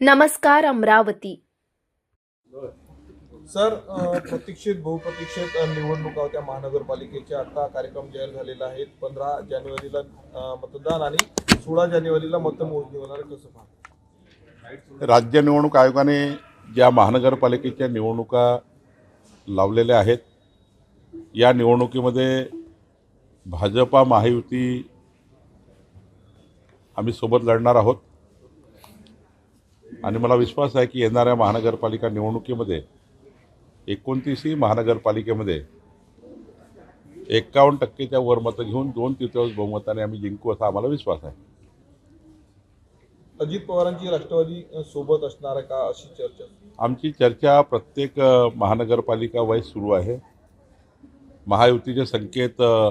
नमस्कार अमरावती. सर प्रतीक्षित बहुप्रतीक्षित निवडणुका होत्या महानगरपालिकेच्या. आता कार्यक्रम जाहीर झालेला आहे. पंधरा जानेवारीला मतदान आणि सोळा जानेवारीला मतमोजणी होणार आहे. कसं पाहता? राज्य निवडणूक आयोगाने ज्या महानगरपालिकेच्या निवडणुका लावलेल्या आहेत या निवडणुकीमध्ये भाजपा महायुती आम्ही सोबत लढणार आहोत. आणि मला विश्वास आहे की येणाऱ्या महानगरपालिका निवडणुकीमध्ये एकोणतीसही महानगरपालिकेमध्ये एक्कावन्न टक्केच्या वर मतं घेऊन दोन तृतीयांश बहुमताने आम्ही जिंकू असा आम्हाला विश्वास आहे. अजित पवारांची राष्ट्रवादी सोबत असणार आहे का अशी चर्चा? आमची चर्चा प्रत्येक महानगरपालिका वाईज सुरू आहे. महायुतीचे संकेत अ,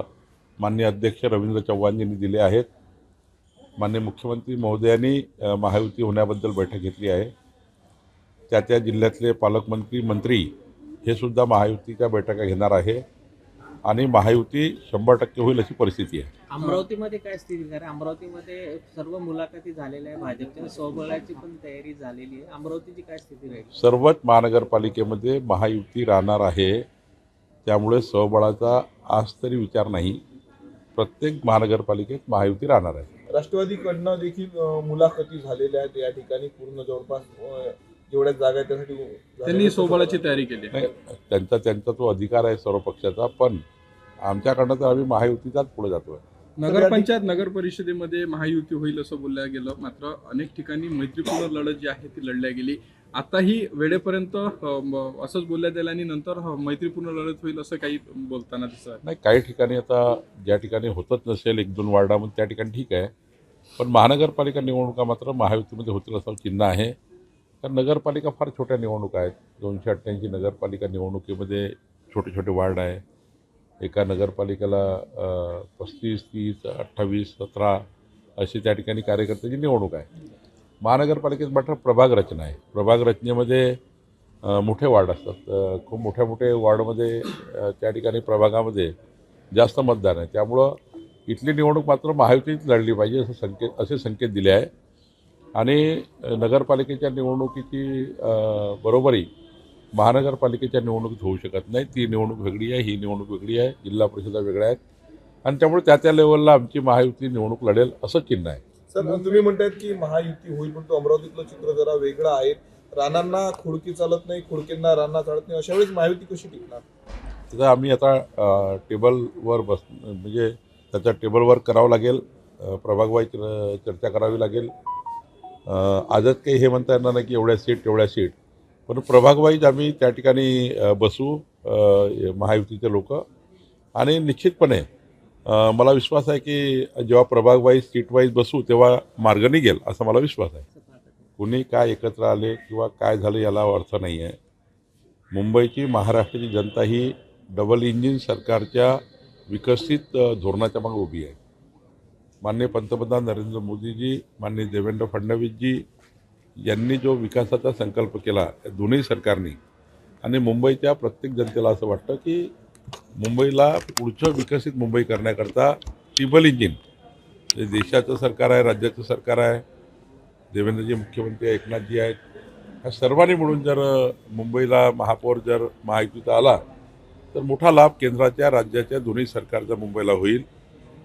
माननीय अध्यक्ष रवींद्र चव्हाणजींनी दिले आहेत. माननीय मुख्यमंत्री महोदयांनी महायुती होण्याबद्दल बैठक घेतली आहे. त्या त्या जिल्ह्यातले पालकमंत्री मंत्री हे सुद्धा महायुतीच्या बैठका घेणार आहे आणि महायुती शंभर टक्के होईल अशी परिस्थिती आहे. अमरावतीमध्ये काय स्थिती? कारण अमरावतीमध्ये सर्व मुलाखती झालेल्या आहे भाजपच्या सोबळाची पण तयारी झालेली आहे. अमरावतीची काय स्थिती राहील? सर्वच महानगरपालिकेमध्ये महायुती राहणार आहे. त्यामुळे स्वबळाचा आज तरी विचार नाही. प्रत्येक महानगरपालिकेत महायुती राहणार आहे. राष्ट्रवादीकडनं देखील मुलाखती झालेल्या आहेत. या ठिकाणी पूर्ण जवळपास जेवढ्या जागा आहेत त्यासाठी त्यांनी सोबळाची तयारी केली. त्यांचा त्यांचा तो अधिकार आहे सर्व पक्षाचा पण आमच्याकडनं तर आम्ही महायुतीचाच पुढे जातोय. नगरपंचायत नगर परिषदेमध्ये महायुती होईल असं बोलल्या गेलं. मात्र अनेक ठिकाणी मैत्रीपूर्ण लढत जी आहे ती लढल्या गेली. आताही वेळेपर्यंत असंच बोलण्यात गेलं आणि नंतर मैत्रीपूर्ण लढत होईल असं काही बोलताना दिसत. नाही काही ठिकाणी आता ज्या ठिकाणी होतच नसेल एक दोन वार्डामध्ये त्या ठिकाणी ठीक आहे. पण महानगरपालिका निवडणुका मात्र महायुतीमध्ये होतील असं चिन्ह आहे. कारण नगरपालिका फार छोट्या निवडणुका आहेत. दोनशे अठ्ठ्याऐंशी नगरपालिका निवडणुकीमध्ये छोटे छोटे वार्ड आहे. एका नगरपालिकेला पस्तीस तीस अठ्ठावीस सतरा अशी त्या ठिकाणी कार्यकर्त्याची निवडणूक आहे. महानगरपालिकेत मात्र प्रभाग रचना आहे. प्रभाग रचनेमध्ये मोठे वार्ड असतात. खूप मोठ्या मोठे वार्डमध्ये त्या ठिकाणी प्रभागामध्ये जास्त मतदान आहे. त्यामुळं इथली निवडणूक मात्र महायुतीत लढली पाहिजे असं संकेत असे संकेत दिले आहे. आणि नगरपालिकेच्या निवडणुकीची बरोबरी महानगरपालिकेच्या निवडणुकीत होऊ शकत नाही. ती निवडणूक वेगळी आहे ही निवडणूक वेगळी आहे जिल्हा परिषदा वेगळ्या आहेत. आणि त्यामुळे त्या त्या लेवलला आमची महायुती निवडणूक लढेल असं चिन्ह आहे. सर तुम्ही म्हणतायत की महायुती होईल पण तो अमरावतीतलं चित्र जरा वेगळं आहे. राणांना खुडकी चालत नाही खुडकींना राणा चालत नाही अशा वेळेस महायुती कशी टिकणार? तिथं आम्ही आता टेबलवर बस म्हणजे त्याच्या टेबलवर करावं लागेल. प्रभागवाई प्रभागवाईज चर्चा करावी लागेल. आजच काही हे म्हणता येणार नाही की एवढ्या सीट तेवढ्या सीट. पण प्रभागवाईज आम्ही त्या ठिकाणी बसू महायुतीचे लोक. आणि निश्चितपणे मला विश्वास आहे की जेव्हा प्रभागवाईज सीटवाईज बसू तेव्हा मार्ग निघेल असा मला विश्वास आहे. कुणी काय एकत्र आले किंवा काय झालं याला अर्थ नाही आहे मुंबईची महाराष्ट्राची जनता ही डबल इंजिन सरकारच्या विकसित धोरणाच्या मागे उभी आहे. माननीय पंतप्रधान नरेंद्र मोदीजी माननीय देवेंद्र फडणवीसजी यांनी जो विकासाचा संकल्प केला या दोन्ही सरकारनी आणि मुंबईच्या प्रत्येक जनतेला असं वाटतं की मुंबईला पुढचं विकसित मुंबई करण्याकरता ट्रिपल इंजिन जे देशाचं सरकार आहे राज्याचं सरकार आहे देवेंद्रजी मुख्यमंत्री एकनाथजी आहेत ह्या सर्वांनी मिळून जर मुंबईला महापौर जर महायुतीचा आला तर मोठा लाभ केंद्राच्या राज्याच्या दोन्ही सरकारचा मुंबईला होईल.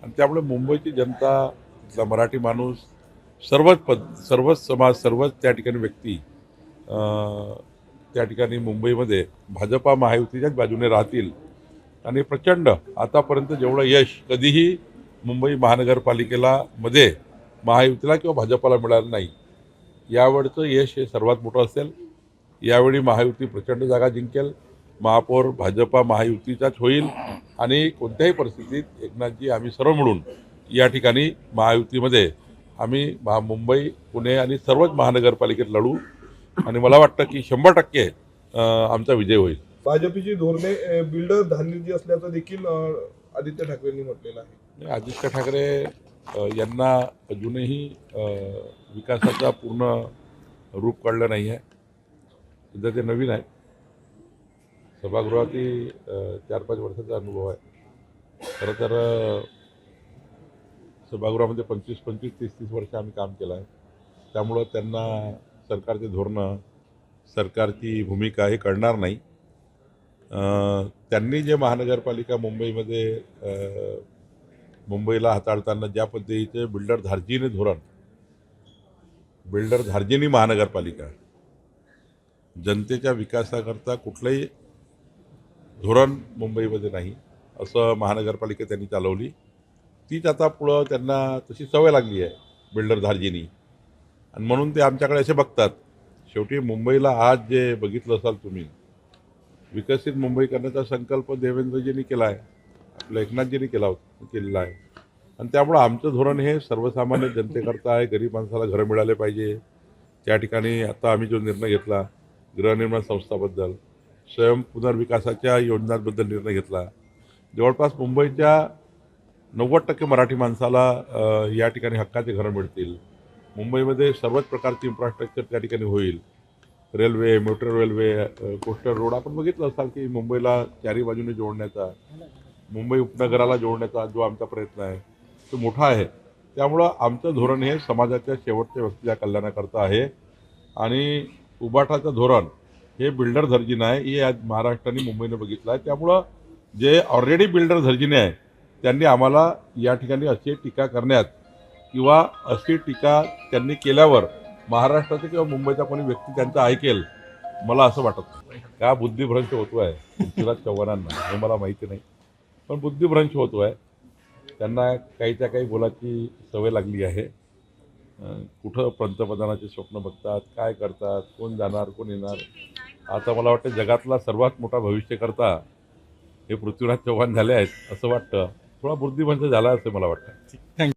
आणि त्यामुळे मुंबईची जनता तिथला मराठी माणूस सर्वच पद सर्वच समाज सर्वच त्या ठिकाणी व्यक्ती त्या ठिकाणी मुंबईमध्ये भाजपा महायुतीच्याच बाजूने राहतील. आणि प्रचंड आतापर्यंत जेवढं यश कधीही मुंबई महानगरपालिकेला मध्ये महायुतीला किंवा भाजपाला मिळालं नाही. यावेळचं यश हे सर्वात मोठं असेल. यावेळी महायुती प्रचंड जागा जिंकेल. महापौर भाजपा महायुतीचाच होईल आणि कोणत्याही परिस्थितीत एकनाथजी आम्ही सर्व मिळून या ठिकाणी महायुतीमध्ये आम्ही महा मुंबई पुणे आणि सर्वच महानगरपालिकेत लढू. आणि मला वाटतं की शंभर टक्के आमचा विजय होईल. भाजपची धोरणे बिल्डर धान्यजी असल्याचं देखील आदित्य ठाकरेंनी म्हटलेलं आहे. आदित्य ठाकरे यांना अजूनही विकासाचा पूर्ण रूप कळलं नाही आहे सध्या ते नवीन आहे सभागृहातही चार पाच वर्षाचा अनुभव आहे. खरं तर सभागृहामध्ये पंचवीस पंचवीस तीस तीस वर्ष आम्ही काम केलं आहे. त्यामुळं त्यांना सरकारचे धोरणं सरकारची भूमिका हे कळणार नाही. त्यांनी जे महानगरपालिका मुंबईमध्ये मुंबईला हाताळताना ज्या पद्धतीचे बिल्डर धार्जिनी धोरण बिल्डर धार्जिनी महानगरपालिका जनतेच्या विकासाकरता कुठलंही धोरण मुंबईमध्ये नाही. असं महानगरपालिका त्यांनी चालवली. तीच आता पुढं त्यांना तशी सवय लागली आहे बिल्डर धार्जिनी. आणि म्हणून ते आमच्याकडे असे बघतात. शेवटी मुंबईला आज जे बघितलं असाल तुम्ही विकसित मुंबई करण्याचा संकल्प देवेंद्रजींनी केला आहे आपल्या एकनाथजींनी केला होता केलेला आहे. आणि त्यामुळं आमचं धोरण हे सर्वसामान्य जनतेकरता आहे गरीब माणसाला घरं मिळाले पाहिजे. त्या ठिकाणी आता आम्ही जो निर्णय घेतला गृहनिर्माण संस्थाबद्दल स्वयं पुनर्विकासाच्या योजनांबद्दल निर्णय घेतला. जवळपास मुंबईच्या नव्वद टक्के मराठी माणसाला या ठिकाणी हक्काचे घरं मिळतील. मुंबईमध्ये सर्वच प्रकारचे इन्फ्रास्ट्रक्चर त्या ठिकाणी होईल. Railway metro railway coastal road आपण बघितलं असाल की मुंबईला चारी बाजूने जोडण्याचा मुंबई उपनगराला जोडण्याचा जो आमचा प्रयत्न आहे तो मोठा आहे. त्यामुळं आमचं धोरण हे समाजाच्या शेवटच्या व्यक्तीच्या कल्याणाकरता आहे. आणि उबाठाचं धोरण हे बिल्डर धर्जिन आहे हे आज महाराष्ट्राने मुंबईने बघितलं आहे. त्यामुळं जे ऑलरेडी बिल्डर धर्जिने आहे त्यांनी आम्हाला या ठिकाणी अशी टीका करण्यात किंवा अशी टीका त्यांनी केल्यावर महाराष्ट्राचा किंवा मुंबईचा कोणी व्यक्ती त्यांचा ऐकेल मला असं वाटत का बुद्धिभ्रंश होतो आहे पृथ्वीराज चव्हाणांना हे मला माहिती नाही. पण बुद्धिभ्रंश होतो आहे त्यांना काहीच्या काही बोलाची सवय लागली आहे. कुठं पंतप्रधानाचे स्वप्न बघतात काय करतात कोण जाणार कोण येणार? आता मला वाटतं जगातला सर्वात मोठा भविष्यकर्ता हे पृथ्वीराज चव्हाण झाले आहेत असं वाटतं. थोडा बुद्धिमंत झाला असं मला वाटतं.